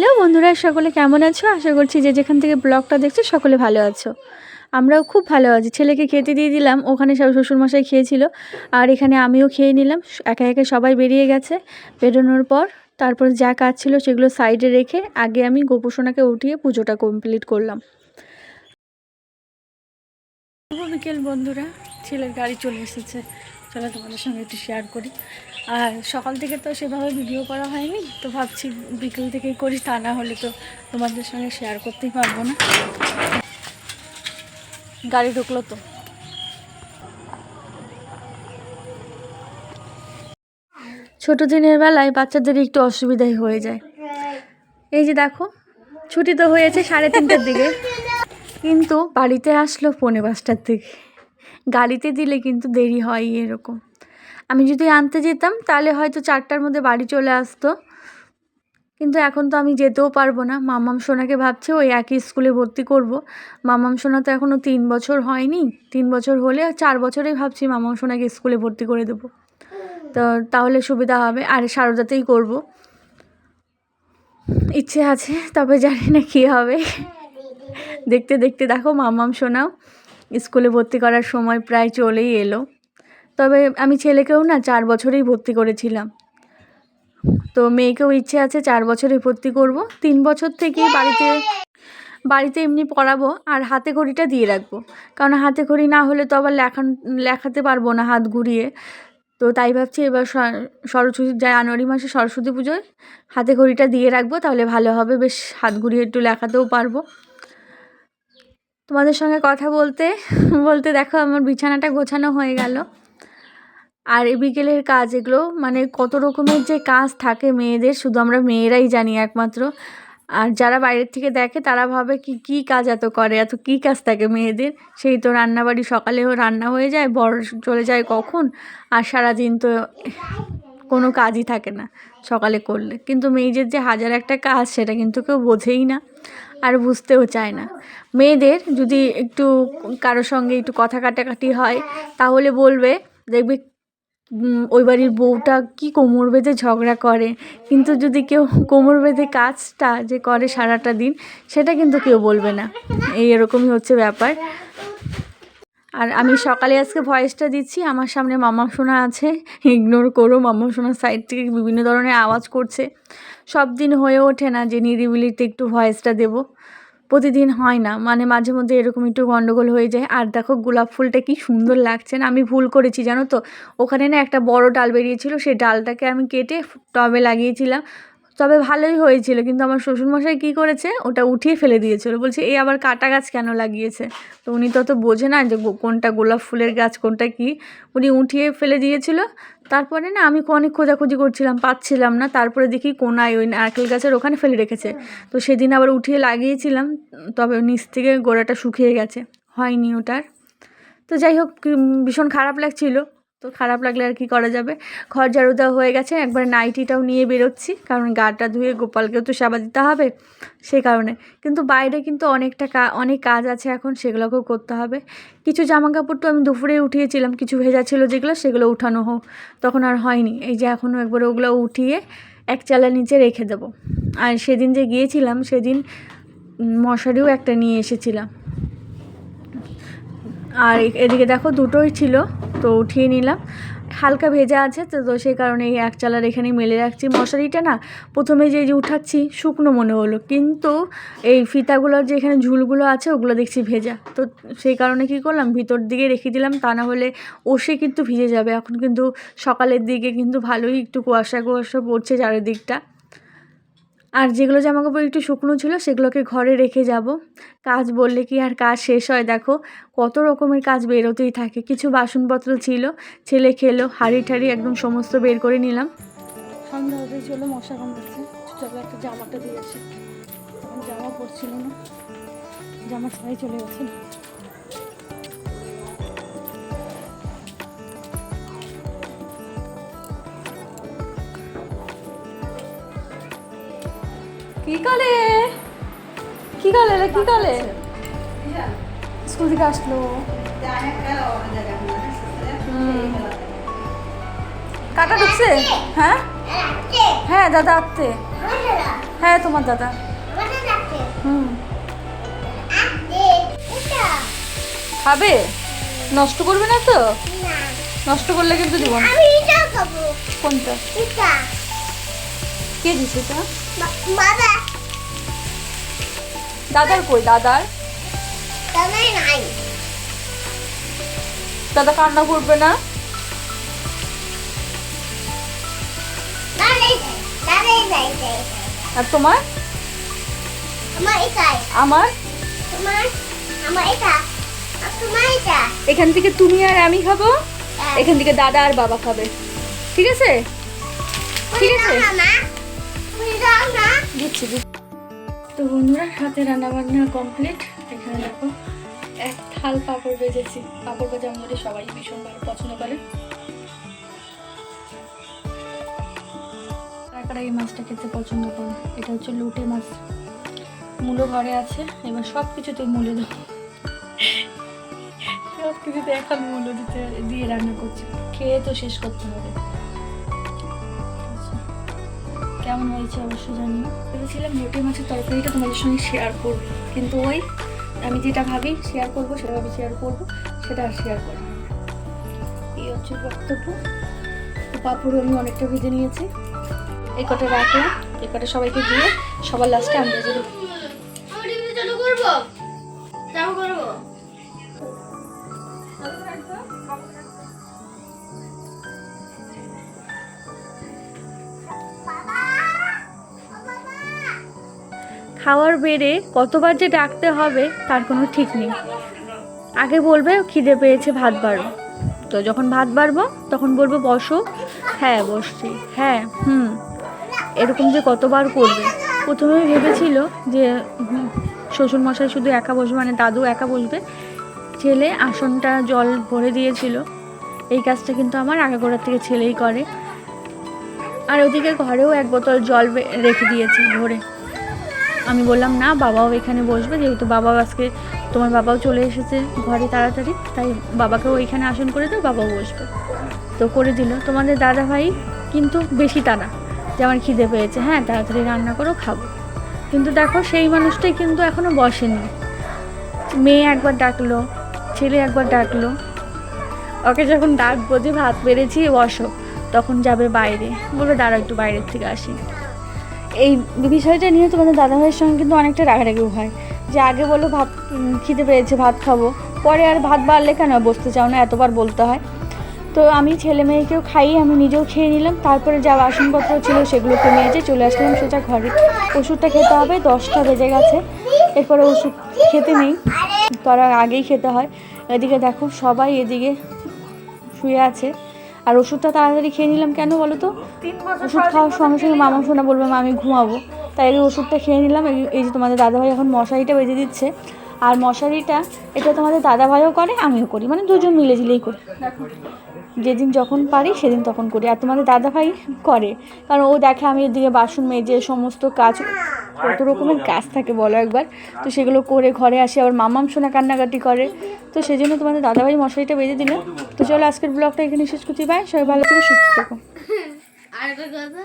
Hello বন্ধুরা, সকলে কেমন আছো? আশা করছি যে যেখান থেকে ব্লগটা দেখছ সকলে ভালো আছো। আমরাও খুব ভালো আছি। ছেলেকে খেতে দিয়ে দিলাম, ওখানে সব শ্বশুরমশাই খেয়েছিল। আর এখানে আমিও খেয়ে নিলাম। একে একে সবাই বেরিয়ে গেছে বেরোনোর পর। তারপর যা কাজ ছিল সেগুলো সাইডে রেখে আগে আমি গোপোষণাকে উঠিয়ে পুজোটা কমপ্লিট করলাম। বিকেল বন্ধুরা। ছেলের গাড়ি চলে এসেছে। চলো তোমাদের সঙ্গে একটু শেয়ার করি। আর সকাল থেকে তো সেভাবে ভিডিও করা হয়নি, তো ভাবছি বিকেল থেকেই করি, তা না হলে তো তোমাদের সঙ্গে শেয়ার করতেই পারব না। গাড়ি ঢুকলো তো। ছোট দিনের বেলায় বাচ্চাদের একটু অসুবিধাই হয়ে যায়। এই যে দেখো, ছুটি তো হয়েছে সাড়ে তিনটার দিকে, কিন্তু বাড়িতে আসলো পৌনে পাঁচটার দিকে। গাড়িতে দিলে কিন্তু দেরি হয় এরকম। আমি যদি আনতে যেতাম, তাহলে হয়তো চারটার মধ্যে বাড়ি চলে আসতো। কিন্তু এখন তো আমি যেতেও পারব না। মামাম সোনাকে ভাবছি ওই একই স্কুলে ভর্তি করব। মামাম সোনা তো এখনও তিন বছর হয়নি। তিন বছর হলে চার বছরেই ভাবছি মামাম সোনাকে স্কুলে ভর্তি করে দেবো। তো তাহলে সুবিধা হবে। আর সারদাতেই করব। ইচ্ছে আছে, তবে জানি না কী হবে। দেখতে দেখতে দেখো মামাম সোনাও স্কুলে ভর্তি করার সময় প্রায় চলেই এলো। তবে আমি ছেলেকেও না চার বছরেই ভর্তি করেছিলাম। তো মেয়েকেও ইচ্ছে আছে চার বছরে ভর্তি করব। তিন বছর থেকেই বাড়িতে বাড়িতে এমনি পড়াবো আর হাতে ঘড়িটা দিয়ে রাখব। কারণ হাতে ঘড়ি না হলে তো আবার লেখান, লেখাতে পারব না হাত ঘুরিয়ে। তো তাই ভাবছি এবার সরস্বতী, জানুয়ারি মাসে সরস্বতী পুজোয় হাতে ঘড়িটা দিয়ে রাখব, তাহলে ভালো হবে। বেশ হাত ঘুরিয়ে একটু লেখাতেও পারব। তোমাদের সঙ্গে কথা বলতে বলতে দেখো আমার বিছানাটা গোছানো হয়ে গেল। আর এই বিকেলের কাজ এগুলো মানে কত রকমের যে কাজ থাকে মেয়েদের, শুধু আমরা মেয়েরাই জানি একমাত্র। আর যারা বাইরের থেকে দেখে তারা ভাবে কি, কী কাজ এত করে, এত কী কাজ থাকে মেয়েদের? সেই তো রান্নাবাড়ি সকালেও রান্না হয়ে যায় বড় চলে যায় কখন? আর সারাদিন তো কোনো কাজই থাকে না সকালে করলে। কিন্তু মেয়েদের যে হাজার একটা কাজ, সেটা কিন্তু কেউ বোঝেই না আর বুঝতেও চায় না। মেয়েদের যদি একটু কারোর সঙ্গে একটু কথা কাটাকাটি হয়, তাহলে বলবে, দেখবে ওই বাড়ির বউটা কি কোমর বেঁধে ঝগড়া করে? কিন্তু যদি কেউ কোমর বেঁধে কাজটা যে করে সারাটা দিন, সেটা কিন্তু কেউ বলবে না। এই এরকমই হচ্ছে ব্যাপার। আর আমি সকালে আজকে ভয়েসটা দিচ্ছি, আমার সামনে মামা শোনা আছে। ইগনোর করো, মামা শোনার সাইড থেকে বিভিন্ন ধরনের আওয়াজ করছে। সব দিন হয়ে ওঠে না যে নিরিবিলিতে একটু ভয়েসটা দেবো। প্রতিদিন হয় না। মানে মাঝে মধ্যে এরকম একটু গন্ডগোল হয়ে যায়। আর দেখো গোলাপ ফুলটা কি সুন্দর লাগছে না, আমি ভুল করেছি, জানো তো? ওখানে না একটা বড় ডাল বেরিয়েছিল, সেই ডালটাকে আমি কেটে টবে লাগিয়েছিলাম। তবে ভালোই হয়েছিল, কিন্তু আমার শ্বশুরমশাই কী করেছে? ওটা উঠিয়ে ফেলে দিয়েছিল। বলছে এই আবার কাটা গাছ কেন লাগিয়েছে? তো উনি তত বোঝে না যে কোনটা গোলাপ ফুলের গাছ, কোনটা কি? উনি উঠিয়ে ফেলে দিয়েছিল। তারপরে না আমি অনেক খোঁজাখুঁজি করছিলাম, পাচ্ছিলাম না। তারপরে দেখি কোনায় ওই নারকেল গাছের ওখানে ফেলে রেখেছে। তো সেদিন আবার উঠিয়ে লাগিয়েছিলাম, তবে নিচ থেকে গোড়াটা শুকিয়ে গেছে। হয়নি ওটার। তো যাই হোক ভীষণ খারাপ লাগছিল। তো খারাপ লাগলে আর কি করা যাবে? ঘর ঝাড়ু দেওয়া হয়ে গেছে, একবার নাইটিটাও নিয়ে বেরোচ্ছি, কারণ গাটা ধুয়ে গোপালকেও তো সেবা দিতে হবে সেই কারণে। কিন্তু বাইরে কিন্তু অনেকটা অনেক কাজ আছে এখন, সেগুলোকেও করতে হবে। কিছু জামা কাপড় তো আমি দুপুরে উঠিয়েছিলাম, কিছু ভেজা ছিল যেগুলো, সেগুলো উঠানো হোক, তখন আর হয়নি। এই যে এখনও একবার ওগুলো উঠিয়ে এক চালা নিচে রেখে দেবো। আর সেদিন যে গিয়েছিলাম, সেদিন মশারিও একটা নিয়ে এসেছিলাম। আর এদিকে দেখো দুটোই ছিল। তো উঠিয়ে নিলাম। হালকা ভেজা আছে, তো সেই কারণে এই এক চালার এখানেই মেলে রাখছি মশারিটা না। প্রথমে যে যে উঠাচ্ছি, শুকনো মনে হলো। কিন্তু এই ফিতাগুলোর যে এখানে ঝুলগুলো আছে, ওগুলো দেখছি ভেজা। তো সেই কারণে কি করলাম, ভিতর দিকে রেখে দিলাম, তা না হলে ওষে কিন্তু ভিজে যাবে। এখন কিন্তু সকালের দিকে কিন্তু ভালোই একটু কুয়াশা কুয়াশা পড়ছে চারিদিকটা। আর যেগুলো জামা কাপড় একটু শুকনো ছিল, সেগুলোকে ঘরে রেখে যাব। কাজ বললে কি আর কাজ শেষ হয়? দেখো, কত রকমের কাজ বেরোতেই থাকে। কিছু বাসনপত্র ছিল, ছেলে খেলো, হাঁড়ি ঠাড়ি একদম সমস্ত বের করে নিলাম। চলো, মশা কামড়াচ্ছে। একটা জামাটা দিয়ে আসি। জামা পড়ছিল না। জামা সবাই চলে গেছে। কি কালে? কি কালে রে কি কালে? স্কুল থেকে আসলো। কাটা ঢুকছে? হ্যাঁ? হ্যাঁ দাদা আসতে হ্যাঁ তোমার দাদা। হুম। খাবে? নষ্ট করবে না তো? নষ্ট করলে কিন্তু দিব না কোনটা? কে দিছে এটা? বাবা দাদার কই? দাদার? তবে নাই। দাদা কান্না করবে না? আর তোমার? আমার এটাই আমার? তোমার? আমার এটা। আর তোমার এটা? এখান থেকে তুমি আর আমি খাব? হ্যাঁ। এখান থেকে দাদা আর বাবা খাবে। ঠিক আছে? ঠিক আছে? দিচ্ছি তো বন্ধুরা, হাতে রান্না বান্না কমপ্লিট এখানে দেখো, এক থাল পাঁপড় ভেজেছি। পাঁপড় ভাজা আমাদের সবাই ভীষণ ভালো পছন্দ করে। এই মাছটা খেতে পছন্দ করে। এটা হচ্ছে লুটে মাছ। মূলো ঘরে আছে। এবার সব কিছুতে মূলে দাও সব কিছুতে এখন মূল্য দিতে দিয়ে রান্না করছি। খেয়ে তো শেষ করতে হবে। কেমন হয়েছে অবশ্যই জানিও ভেবেছিলাম লোটে মাছের তরকারিটা তোমাদের সঙ্গে শেয়ার করব। কিন্তু ওই আমি যেটা ভাবি শেয়ার করব, সেটা ভাবি শেয়ার করব, সেটা আর শেয়ার করব এই হচ্ছে বক্তব্য। পাঁপড় আমি অনেকটা ভেজে নিয়েছি। এই কটা রাখলাম। এই কটা সবাইকে দিয়ে সবার লাস্টে আমি ভেজে দেবো আমি টিভি চালু করব? চালু করব? খাওয়ার বেড়ে কতবার যে ডাকতে হবে, তার কোনো ঠিক নেই। আগে বলবে, খিদে পেয়েছে, ভাত বাড়বো তো যখন ভাত বাড়বো, তখন বলব, বসো। হ্যাঁ বসছি। হ্যাঁ হুম। এরকম যে কতবার করবে। প্রথমে ভেবেছিল যে শ্বশুরমশাই শুধু একা বসবে মানে দাদু একা বসবে। ছেলে আসনটা জল ভরে দিয়েছিল। এই কাজটা কিন্তু আমার আগে আগাগোড়ার থেকে ছেলেই করে। আর ওদিকে ঘরেও এক বোতল জল রেখে দিয়েছে, ভরে। আমি বললাম, না, বাবাও এখানে বসবে, যেহেতু বাবাও আজকে, তোমার বাবাও চলে এসেছে ঘরে তাড়াতাড়ি, তাই বাবাকেও ওইখানে আসন করে দাও, বাবাও বসবে। তো করে দিল। তোমাদের দাদা ভাই কিন্তু বেশি তারা যে আমার খিদে পেয়েছে। হ্যাঁ তাড়াতাড়ি রান্না করো, খাব। কিন্তু দেখো, সেই মানুষটাই কিন্তু এখনও বসেনি। মেয়ে একবার ডাকলো, ছেলে একবার ডাকলো, ওকে যখন ডাকবো যে ভাত বেড়েছি, বসো। তখন যাবে বাইরে। বলবে দাঁড়া একটু বাইরের থেকে আসি। এই বিষয়টা নিয়ে তোমাদের দাদাভাইয়ের সঙ্গে কিন্তু অনেকটা রাগারাগি হয়। যে আগে বলো ভাত খিদে পেয়েছে, ভাত খাব। পরে আর ভাত বাড়লে কেন বসতে চাও না? এতবার বলতে হয়। তো আমি ছেলে মেয়েকেও খাইয়ে আমি নিজেও খেয়ে নিলাম। তারপরে যা বাসনপত্র ছিল সেগুলোকে নিয়েছে চলে আসলাম সোজা ঘরে। ওষুধটা খেতে হবে, দশটা বেজে গেছে। এরপরে ওষুধ খেতে নেই। তারা আগেই খেতে হয়। এদিকে দেখো সবাই এদিকে শুয়ে আছে। আর ওষুধটা তাড়াতাড়ি খেয়ে নিলাম কেন বলো তো? ওষুধ খাওয়ার সঙ্গে সঙ্গে মামা শোনা বলবে মা আমি ঘুমাবো। তাই এই ওষুধটা খেয়ে নিলাম। এই- এই যে তোমাদের দাদাভাই এখন মশারিটা বেঁধে দিচ্ছে। আর মশারিটা এটা তোমাদের দাদাভাইও করে আমিও করি। মানে দুজন মিলে ঝিলেই করি। দেখো যেদিন যখন পারি, সেদিন তখন করি। আর তোমাদের দাদাভাই করে। কারণ ও দেখে আমি এদিকে বাসন মেজে, সমস্ত কাজ, কত রকমের কাজ থাকে, বলো একবার। তো সেগুলো করে ঘরে আসে। আবার মামাম সোনা কান্নাকাটি করে। তো সেই জন্য তোমাদের দাদাভাই মশারিটা বেঁধে দিল। তো চলো আজকের ব্লগটা এখানে শেষ করছি। বাই, সবাই ভালো থেকে, সুস্থ থাকো। আর কথা।